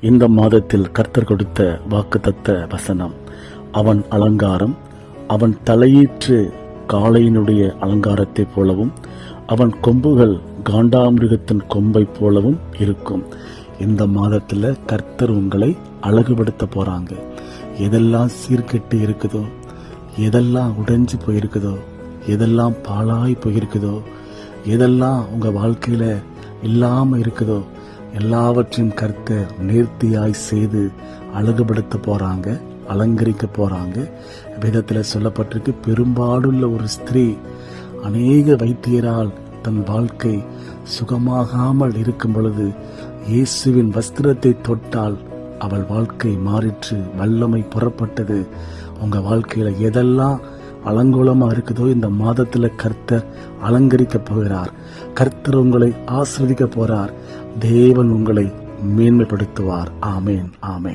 இந்த மாதத்தில் கர்த்தர் கொடுத்த வாக்குத்தத்த வசனம் அவன் அலங்காரம் அவன் தலையீற்று காளையினுடைய அலங்காரத்தைப் போலவும் அவன் கொம்புகள் காண்டாமிருகத்தின் கொம்பை போலவும் இருக்கும். இந்த மாதத்தில் கர்த்தர் உங்களை அழகுபடுத்த போகிறாங்க எதெல்லாம் சீர்கெட்டு இருக்குதோ எதெல்லாம் உடைஞ்சு போயிருக்குதோ எதெல்லாம் பாழாய் போயிருக்குதோ எதெல்லாம் உங்கள் வாழ்க்கையில் இல்லாமல் இருக்குதோ எல்லாவற்றையும் கர்த்தர் நேர்த்தியாய் செய்து அழகுபடுத்த போறாங்க அலங்கரிக்க போறாங்க. விதத்தில் சொல்லப்பட்டிருக்கு பெரும்பாடுள்ள ஒரு ஸ்திரீ அநேக வைத்தியரால் தன் வாழ்க்கை சுகமாகாமல் இருக்கும் பொழுது இயேசுவின் வஸ்திரத்தை தொட்டால் அவள் வாழ்க்கை மாறிற்று வல்லமை புறப்பட்டது. உங்கள் வாழ்க்கையில் எதெல்லாம் அலங்கோலமாக இருக்குதோ இந்த மாதத்தில் கர்த்தர் அலங்கரிக்க போகிறார். கர்த்தர் உங்களை ஆஸ்வதிக்க போகிறார் தேவன் உங்களை மேன்மைப்படுத்துவார். ஆமேன் ஆமேன்.